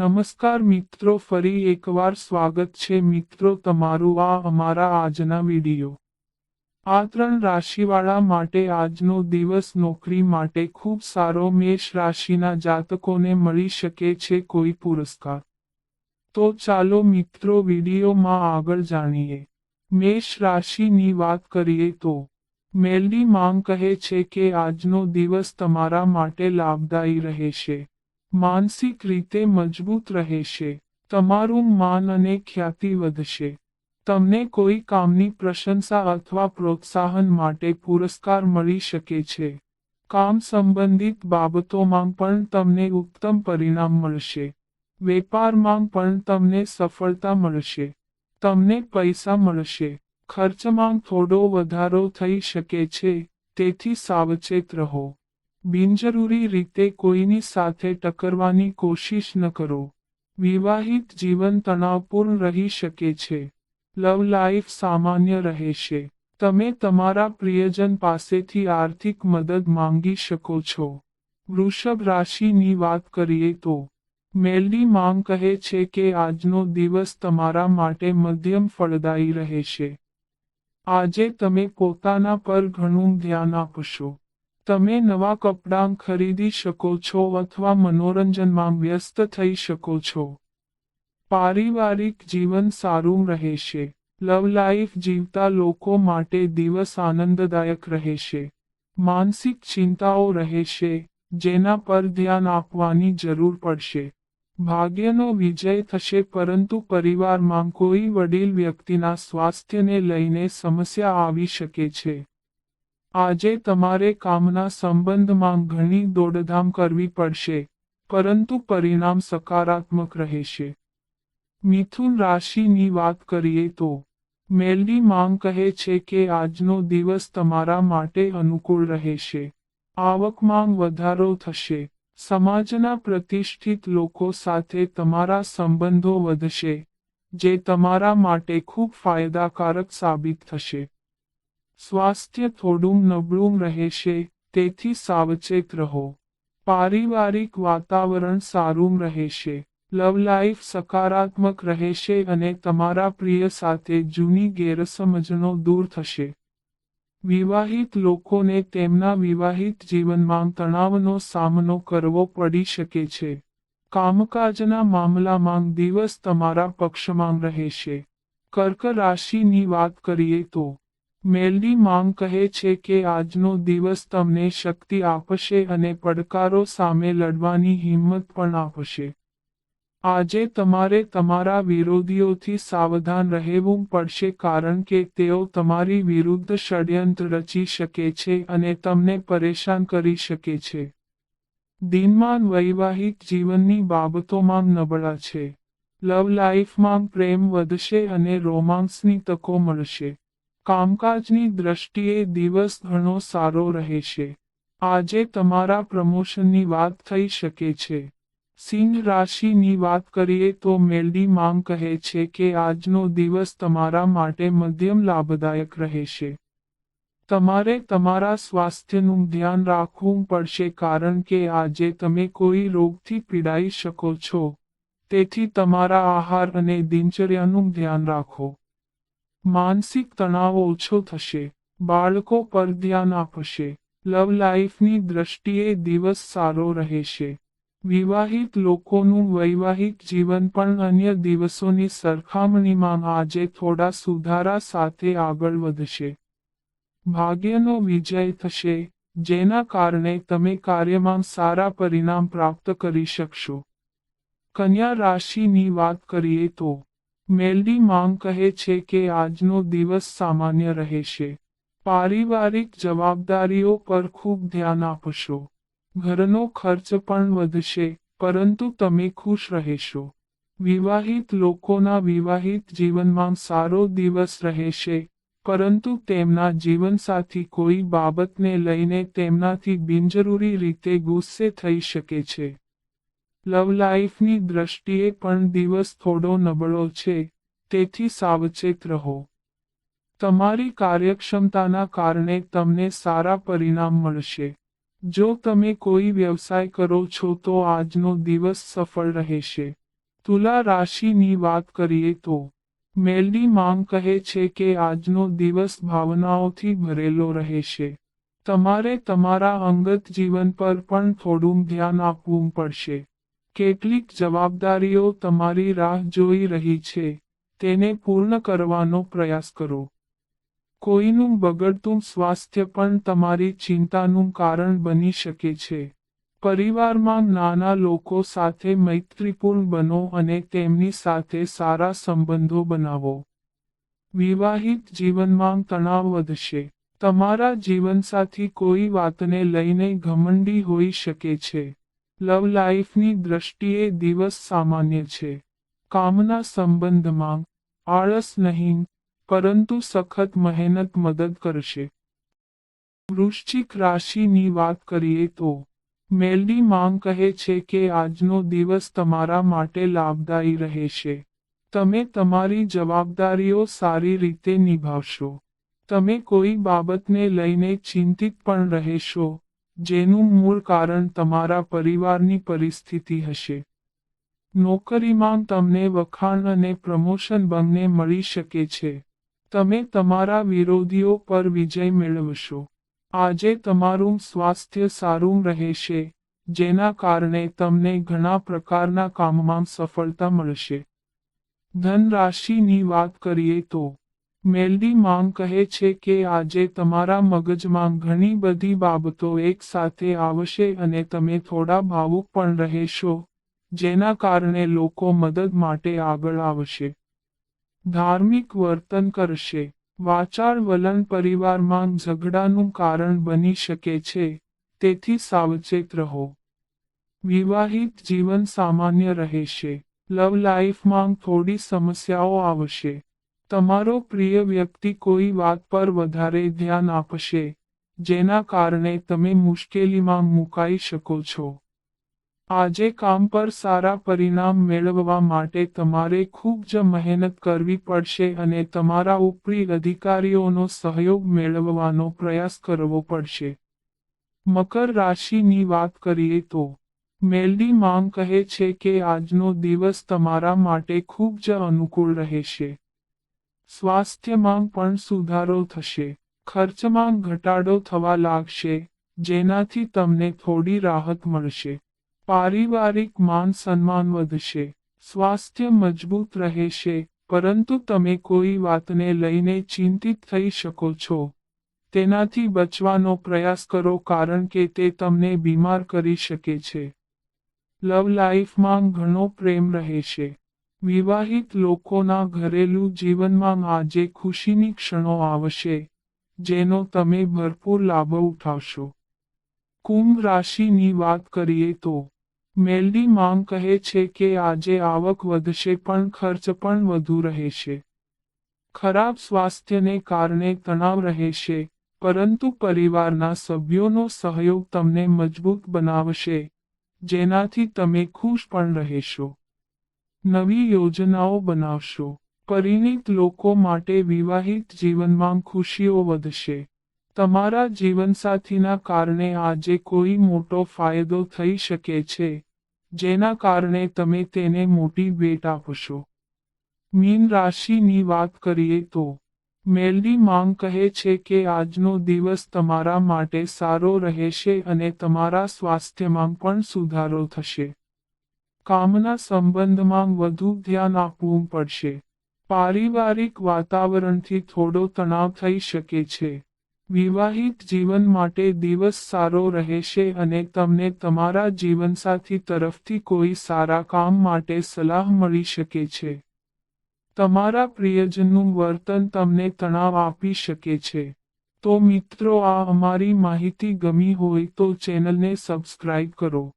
નમસ્કાર મિત્રો, ફરી એકવાર સ્વાગત છે મિત્રો તમારું આ અમારા આજના વીડિયો. આ ત્રણ રાશિવાળા માટે આજનો દિવસ નોકરી માટે ખૂબ સારો મેષ રાશિના જાતકોને મળી શકે છે કોઈ પુરસ્કાર. તો ચાલો મિત્રો વિડીયોમાં આગળ જાણીએ. મેષ રાશિની વાત કરીએ તો મેલની માંગ કહે છે કે આજનો દિવસ તમારા માટે લાભદાયી રહેશે. માનસિક રીતે મજબૂત રહેશે. તમારું માન અને ખ્યાતિ વધશે. તમને કોઈ કામની પ્રશંસા અથવા પ્રોત્સાહન માટે પુરસ્કાર મળી શકે છે. કામ સંબંધિત બાબતોમાં પણ તમને ઉત્તમ પરિણામ મળશે. વેપારમાં પણ તમને સફળતા મળશે. તમને પૈસા મળશે. ખર્ચમાં થોડો વધારો થઈ શકે છે. તેથી સાવચેત રહો. બિનજરૂરી રીતે કોઈની સાથે ટકરવાની કોશિશ ન કરો. વિવાહિત જીવન તણાવપૂર્ણ રહી શકે છે. લવ લાઈફ સામાન્ય રહેશે. તમે તમારા પ્રિયજન પાસેથી આર્થિક મદદ માંગી શકો છો. વૃષભ રાશિની વાત કરીએ તો મેલડી માંગ કહે છે કે આજનો દિવસ તમારા માટે મધ્યમ ફળદાયી રહેશે. આજે તમે પોતાના પર ઘણું ધ્યાન આપશો. તમે નવા કપડાં ખરીદી શકો છો અથવા મનોરંજનમાં વ્યસ્ત થઈ શકો છો. પારિવારિક જીવન સારું રહેશે. લવ લાઈફ જીવતા લોકો માટે દિવસ આનંદદાયક રહેશે. માનસિક ચિંતાઓ રહેશે, જેના પર ધ્યાન આપવાની જરૂર પડશે. ભાગ્યનો વિજય થશે પરંતુ પરિવારમાં કોઈ વડીલ વ્યક્તિના સ્વાસ્થ્યને લઈને સમસ્યા આવી શકે છે. આજે તમારે કામના સંબંધમાં ઘણી દોડધામ કરવી પડશે, પરંતુ પરિણામ સકારાત્મક રહેશે. મિથુન રાશિની વાત કરીએ તો, મેલની માંગ કહે છે કે આજનો દિવસ તમારા માટે અનુકૂળ રહેશે. આવકમાં વધારો થશે. સમાજના પ્રતિષ્ઠિત લોકો સાથે તમારા સંબંધો વધશે, જે તમારા માટે ખૂબ ફાયદાકારક સાબિત થશે. સ્વાસ્થ્ય થોડું નબળું રહેશે તેથી સાવચેત રહો. પારિવારિક વાતાવરણ સારું રહેશે લવ લાઈફ સકારાત્મક રહેશે અને તમારા પ્રિય સાથે જૂની ગેરસમજનો દૂર થશે. વિવાહિત લોકોને તેમના વિવાહિત જીવનમાં તણાવનો સામનો કરવો પડી શકે છે. કામકાજના મામલામાં દિવસ તમારા પક્ષમાં રહેશે કર્ક રાશિની વાત કરીએ તો મેલડી માંગ કહે છે કે આજનો દિવસ તમને શક્તિ આપશે અને પડકારો સામે લડવાની હિંમત પણ આપશે. આજે તમારે તમારા વિરોધીઓથી સાવધાન રહેવું પડશે કારણ કે તેઓ તમારી વિરુદ્ધ ષડયંત્ર રચી શકે છે અને તમને પરેશાન કરી શકે છે. દિનમાન વૈવાહિક જીવનની બાબતોમાં નબળા છે. લવ લાઈફમાં પ્રેમ વધશે અને રોમાન્સની તકો મળશે. કામકાજની દ્રષ્ટિએ દિવસ ઘણો સારો રહેશે. આજે તમારા પ્રમોશનની વાત થઈ શકે છે. સિંહ રાશિની વાત કરીએ તો મેલડી માંગ કહે છે કે આજનો દિવસ તમારા માટે મધ્યમ લાભદાયક રહેશે. તમારે તમારા સ્વાસ્થ્યનું ધ્યાન રાખવું પડશે કારણ કે આજે તમે કોઈ રોગથી પીડાઈ શકો છો. તેથી તમારા આહાર અને દિનચર્યાનું ધ્યાન રાખો. માનસિક તણાવ ઓછો થશે, બાળકો પર ધ્યાન આપશે લવ લાઈફની દ્રષ્ટિએ દિવસ સારો રહેશે. વિવાહિત લોકોનું વૈવાહિક જીવન પણ અન્ય દિવસોની સરખામણીમાં આજે થોડા સુધારા સાથે આગળ વધશે. ભાગ્યનો વિજય થશે, જેના કારણે તમે કાર્યમાં સારા પરિણામ પ્રાપ્ત કરી શકશો. કન્યા રાશિની વાત કરીએ તો મેલડી માંગ કહે છે કે આજનો દિવસ સામાન્ય રહેશે. પારિવારિક જવાબદારીઓ પર ખૂબ ધ્યાન આપશો. ઘરનો ખર્ચ પણ વધશે, પરંતુ તમે ખુશ રહેશો. વિવાહિત લોકોના વિવાહિત જીવનમાં સારો દિવસ રહેશે, પરંતુ તેમના જીવનસાથી કોઈ બાબતને લઈને તેમનાથી બિનજરૂરી રીતે ગુસ્સે થઈ શકે છે. લવ લાઈફની દ્રષ્ટિએ પણ દિવસ થોડો નબળો છે, તેથી સાવચેત રહો. તમારી કાર્યક્ષમતાના કારણે તમને સારા પરિણામ મળશે. જો તમે કોઈ વ્યવસાય કરો છો તો આજનો દિવસ સફળ રહેશે. તુલા રાશિની વાત કરીએ તો, મેલડી માંગ કહે છે કે આજનો દિવસ ભાવનાઓથી ભરેલો રહેશે. તમારે તમારા અંગત જીવન પર પણ થોડું ધ્યાન આપવું પડશે. કેટલીક જવાબદારીઓ તમારી રાહ જોઈ રહી છે, તેને પૂર્ણ કરવાનો પ્રયાસ કરો. કોઈનું બગડતું સ્વાસ્થ્ય પણ તમારી ચિંતાનું કારણ બની શકે છે. પરિવારમાં નાના લોકો સાથે મૈત્રીપૂર્ણ બનો અને તેમની સાથે સારા સંબંધો બનાવો. વિવાહિત જીવનમાં તણાવ વધશે. તમારા જીવનસાથી કોઈ વાતને લઈને ઘમંડી હોઈ શકે છે. લવ લાઈફની દ્રષ્ટિએ દિવસ સામાન્ય છે. કામના સંબંધમાં આળસ નહીં, પરંતુ સખત મહેનત મદદ કરશે. વૃશ્ચિક રાશિની વાત કરીએ તો, મેલડી માંગ કહે છે કે આજનો દિવસ તમારા માટે લાભદાયી રહેશે. તમે તમારી જવાબદારીઓ સારી રીતે નિભાવશો. તમે કોઈ બાબતને લઈને ચિંતિત પણ રહેશો. જેનું મૂળ કારણ તમારા પરિવારની પરિસ્થિતિ હશે. નોકરીમાં તમને વખાણ અને પ્રમોશન બંને મળી શકે છે. તમે તમારા વિરોધીઓ પર વિજય મેળવશો. આજે તમારું સ્વાસ્થ્ય સારું રહેશે, જેના કારણે તમને ઘણા પ્રકારના કામમાં સફળતા મળશે. ધન રાશિની વાત કરીએ તો મેલડી માંગ કહે છે કે આજે તમારા મગજમાં ઘણી બધી બાબતો એક સાથે આવશે અને તમે થોડા ભાવુક પણ રહેશો, જેના કારણે લોકો મદદ માટે આગળ આવશે. ધાર્મિક વર્તન કરશે. વાચાળ વલણ પરિવારમાં ઝઘડાનું કારણ બની શકે છે, તેથી સાવચેત રહો. વિવાહિત જીવન સામાન્ય રહેશે. લવ લાઈફમાં થોડી સમસ્યાઓ આવશે. તમારો પ્રિય વ્યક્તિ કોઈ વાત પર વધારે ધ્યાન આપશે, જેના કારણે તમે મુશ્કેલીમાં મુકાઈ શકો છો. આજે કામ પર સારા પરિણામ મેળવવા માટે તમારે ખૂબ જ મહેનત કરવી પડશે અને તમારા ઉપરી અધિકારીઓનો સહયોગ મેળવવાનો પ્રયાસ કરવો પડશે. મકર રાશિની વાત કરીએ તો મેલડી માંગ કહે છે કે આજનો દિવસ તમારા માટે ખૂબ જ અનુકૂળ રહેશે. સ્વાસ્થ્યમાં પણ સુધારો થશે. ખર્ચમાં ઘટાડો થવા લાગશે, જેનાથી તમને થોડી રાહત મળશે. પારિવારિક માન સન્માન વધશે. સ્વાસ્થ્ય મજબૂત રહેશે, પરંતુ તમે કોઈ વાતને લઈને ચિંતિત થઈ શકો છો. તેનાથી બચવાનો પ્રયાસ કરો કારણ કે તે તમને બીમાર કરી શકે છે. લવ લાઈફમાં ઘણો પ્રેમ રહેશે. વિવાહિત લોકોના ઘરેલું જીવનમાં આજે ખુશીની ક્ષણો આવશે, જેનો તમે ભરપૂર લાભ ઉઠાવશો. કુંભ રાશિની વાત કરીએ તો, મેલડી માંગ કહે છે કે આજે આવક વધશે પણ ખર્ચ પણ વધુ રહેશે. ખરાબ સ્વાસ્થ્યને કારણે તણાવ રહેશે, પરંતુ પરિવારના સભ્યોનો સહયોગ તમને મજબૂત બનાવશે, જેનાથી તમે ખુશ પણ રહેશો. નવી યોજનાઓ બનાવશો. પરિણીત લોકો માટે વિવાહિત જીવનમાં ખુશીઓ વધશે. તમારા જીવનસાથીના કારણે આજે કોઈ મોટો ફાયદો થઈ શકે છે, જેના કારણે તમે તેને મોટી ભેટ આપશો. મીન રાશિની વાત કરીએ તો મેલડી માંગ કહે છે કે આજનો દિવસ તમારા માટે સારો રહેશે અને તમારા સ્વાસ્થ્યમાં પણ સુધારો થશે. કામના સંબંધમાં વધુ ધ્યાન આપવું પડશે. પારિવારિક વાતાવરણથી થોડો તણાવ થઈ શકે છે. વિવાહિત જીવન માટે દિવસ સારો રહેશે અને તમને તમારા જીવનસાથી તરફથી કોઈ સારા કામ માટે સલાહ મળી શકે છે. તમારા પ્રિયજનનું વર્તન તમને તણાવ આપી શકે છે. તો મિત્રો, આ અમારી માહિતી ગમી હોય તો ચેનલને સબસ્ક્રાઇબ કરો.